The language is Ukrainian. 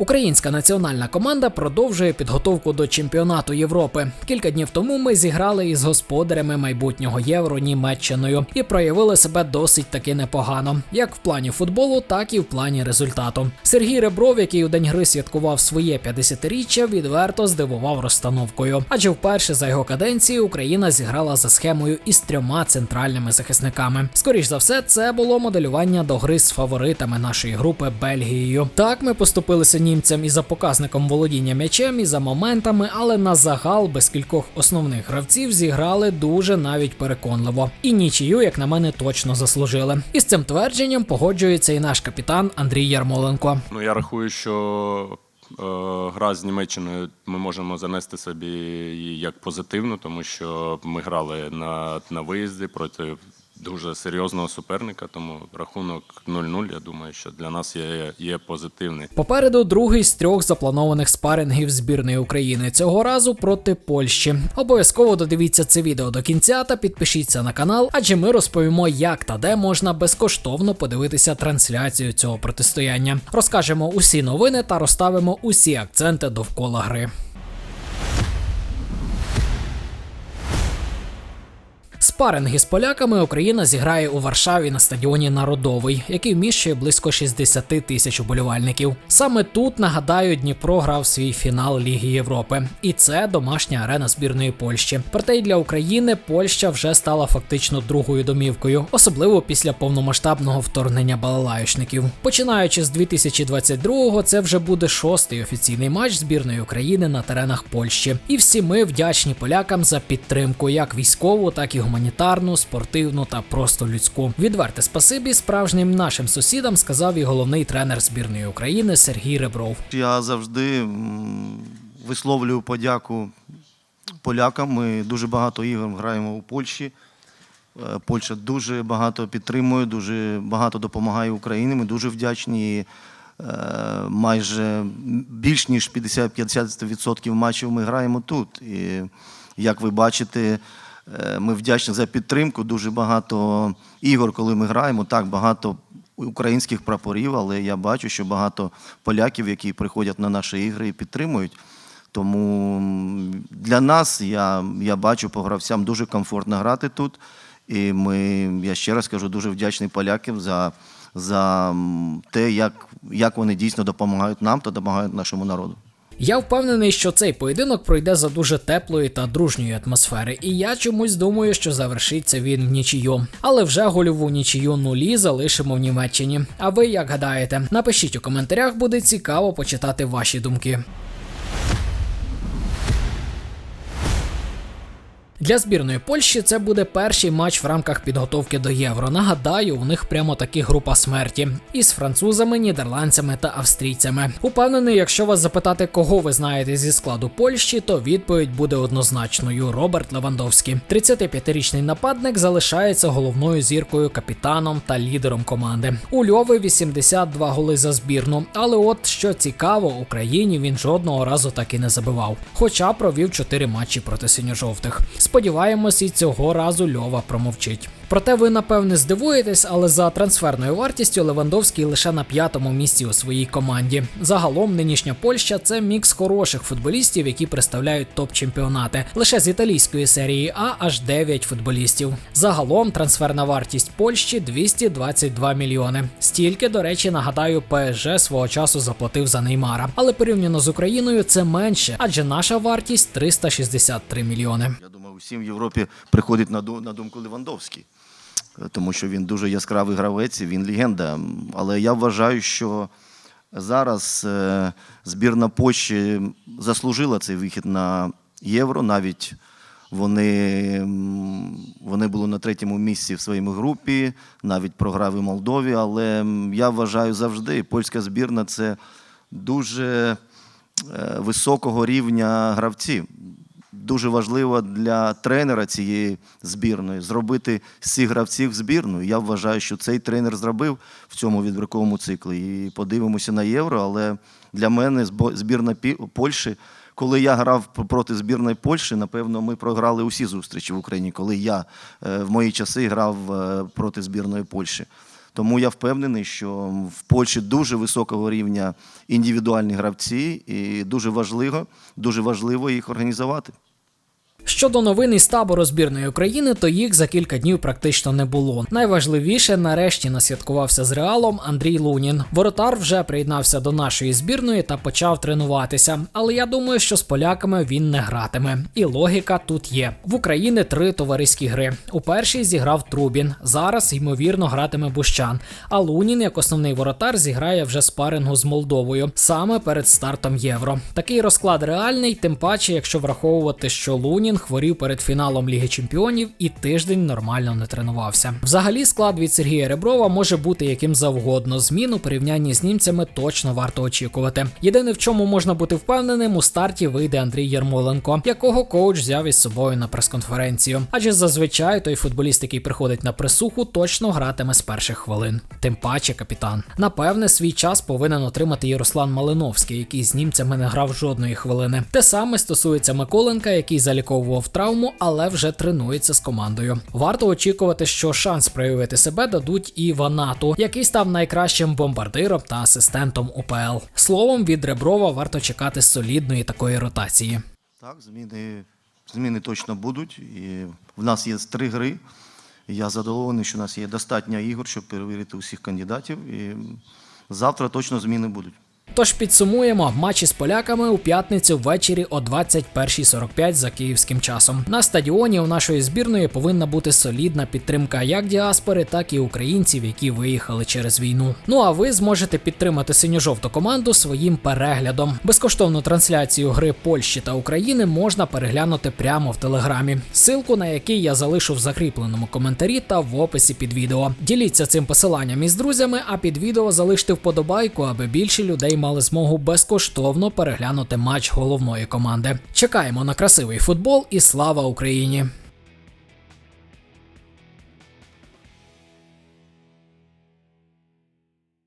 Українська національна команда продовжує підготовку до чемпіонату Європи. Кілька днів тому ми зіграли із господарями майбутнього євро Німеччиною і проявили себе досить таки непогано, як в плані футболу, так і в плані результату. Сергій Ребров, який у день гри святкував своє 50-річчя, відверто здивував розстановкою. Адже вперше за його каденції Україна зіграла за схемою із трьома центральними захисниками. Скоріш за все, це було моделювання до гри з фаворитами нашої групи Бельгією. Так ми поступилися німцям і за показником володіння м'ячем, і за моментами, але на загал без кількох основних гравців зіграли дуже навіть переконливо. І нічию, як на мене, точно заслужили. І з цим твердженням погоджується і наш капітан Андрій Ярмоленко. Ну, я рахую, що е, гра з Німеччиною ми можемо занести собі як позитивну, тому що ми грали на, на виїзді проти дуже серйозного суперника, тому рахунок 0-0, я думаю, що для нас є, є позитивний. Попереду другий з трьох запланованих спарингів збірної України цього разу проти Польщі. Обов'язково додивіться це відео до кінця та підпишіться на канал, адже ми розповімо, як та де можна безкоштовно подивитися трансляцію цього протистояння. Розкажемо усі новини та розставимо усі акценти довкола гри. Спаринги з поляками Україна зіграє у Варшаві на стадіоні Народовий, який вміщує близько 60 тисяч уболівальників. Саме тут нагадаю, Дніпро грав свій фінал Ліги Європи, і це домашня арена збірної Польщі. Проте й для України Польща вже стала фактично другою домівкою, особливо після повномасштабного вторгнення балалайшників. Починаючи з 2022-го, це вже буде шостий офіційний матч збірної України на теренах Польщі. І всі ми вдячні полякам за підтримку, як військову, так і гуманітарну, спортивну та просто людську. Відверте спасибі справжнім нашим сусідам сказав і головний тренер збірної України Сергій Ребров. Я завжди висловлюю подяку полякам. Ми дуже багато ігор граємо у Польщі. Е, Польща дуже багато підтримує, дуже багато допомагає Україні. Ми дуже вдячні. Е, Майже більш ніж 50-50% матчів ми граємо тут. І як ви бачите, ми вдячні за підтримку. Дуже багато ігор, коли ми граємо, так багато українських прапорів, але я бачу, що багато поляків, які приходять на наші ігри і підтримують. Тому для нас я, я бачу по гравцям дуже комфортно грати тут. І ми, я ще раз кажу, дуже вдячний полякам за, за те, як, як вони дійсно допомагають нам та допомагають нашому народу. Я впевнений, що цей поєдинок пройде за дуже теплої та дружньої атмосфери, і я чомусь думаю, що завершиться він в нічию. Але вже гольову нічию нулі залишимо в Німеччині. А ви як гадаєте? Напишіть у коментарях, буде цікаво почитати ваші думки. Для збірної Польщі це буде перший матч в рамках підготовки до євро. Нагадаю, у них прямо таки група смерті із французами, нідерландцями та австрійцями. Упевнений, якщо вас запитати, кого ви знаєте зі складу Польщі, то відповідь буде однозначною: Роберт Левандовський. 35-річний нападник залишається головною зіркою, капітаном та лідером команди. У Льови 82 голи за збірну. Але от що цікаво, Україні він жодного разу так і не забивав, хоча провів 4 матчі проти синьо-жовтих. Сподіваємось, і цього разу Льова промовчить. Проте ви напевне здивуєтесь, але за трансферною вартістю Левандовський лише на п'ятому місці у своїй команді. Загалом нинішня Польща це мікс хороших футболістів, які представляють топ-чемпіонати. Лише з італійської серії А аж 9 футболістів. Загалом трансферна вартість Польщі 222 мільйони. Стільки, до речі, нагадаю, ПСЖ свого часу заплатив за Неймара. Але порівняно з Україною це менше, адже наша вартість 363 мільйони. Всім в Європі приходить на, ду- на думку Левандовський, Е, тому що він дуже яскравий гравець, він легенда. Але я вважаю, що зараз е, збірна Польщі заслужила цей вихід на євро. Навіть вони, вони були на третьому місці в своїй групі, навіть програли Молдові. Але я вважаю завжди, польська збірна це дуже е, високого рівня гравців. Дуже важливо для тренера цієї збірної зробити цих гравців збірну. Я вважаю, що цей тренер зробив в цьому відбірковому циклі. І подивимося на євро. Але для мене збірна Польщі, коли я грав проти збірної Польщі, напевно, ми програли усі зустрічі в Україні, коли я е, в мої часи грав е, проти збірної Польщі. Тому я впевнений, що в Польщі дуже високого рівня індивідуальні гравці, і дуже важливо, дуже важливо їх організувати. Щодо новин із табору збірної України, то їх за кілька днів практично не було. Найважливіше нарешті насвяткувався з реалом Андрій Лунін. Воротар вже приєднався до нашої збірної та почав тренуватися. Але я думаю, що з поляками він не гратиме. І логіка тут є. В Україні три товариські гри. У першій зіграв Трубін. Зараз ймовірно гратиме Бущан. А Лунін, як основний воротар, зіграє вже спарингу з Молдовою саме перед стартом євро. Такий розклад реальний, тим паче, якщо враховувати, що Лунін хворів перед фіналом Ліги Чемпіонів і тиждень нормально не тренувався. Взагалі, склад від Сергія Реброва може бути яким завгодно. Змін у порівнянні з німцями точно варто очікувати. Єдине, в чому можна бути впевненим, у старті вийде Андрій Єрмоленко, якого коуч взяв із собою на прес-конференцію. Адже зазвичай той футболіст, який приходить на присуху, точно гратиме з перших хвилин. Тим паче капітан. Напевне, свій час повинен отримати і Руслан Малиновський, який з німцями не грав жодної хвилини. Те саме стосується Миколенка, який заліковував травму, але вже тренується з командою. Варто очікувати, що шанс проявити себе дадуть і Ванату, який став найкращим бомбардиром та асистентом УПЛ. Словом, від Реброва варто чекати солідної такої ротації. Так, зміни, зміни точно будуть. І в нас є три гри. Я задоволений, що у нас є достатньо ігор, щоб перевірити усіх кандидатів. І завтра точно зміни будуть. Тож підсумуємо матчі з поляками у п'ятницю ввечері о 21.45 за київським часом. На стадіоні у нашої збірної повинна бути солідна підтримка як діаспори, так і українців, які виїхали через війну. Ну а ви зможете підтримати синьо-жовту команду своїм переглядом. Безкоштовну трансляцію гри Польщі та України можна переглянути прямо в телеграмі. Силку на який я залишу в закріпленому коментарі та в описі під відео. Діліться цим посиланням із друзями, а під відео залиште вподобайку, аби більше людей мали змогу безкоштовно переглянути матч головної команди. Чекаємо на красивий футбол і слава Україні!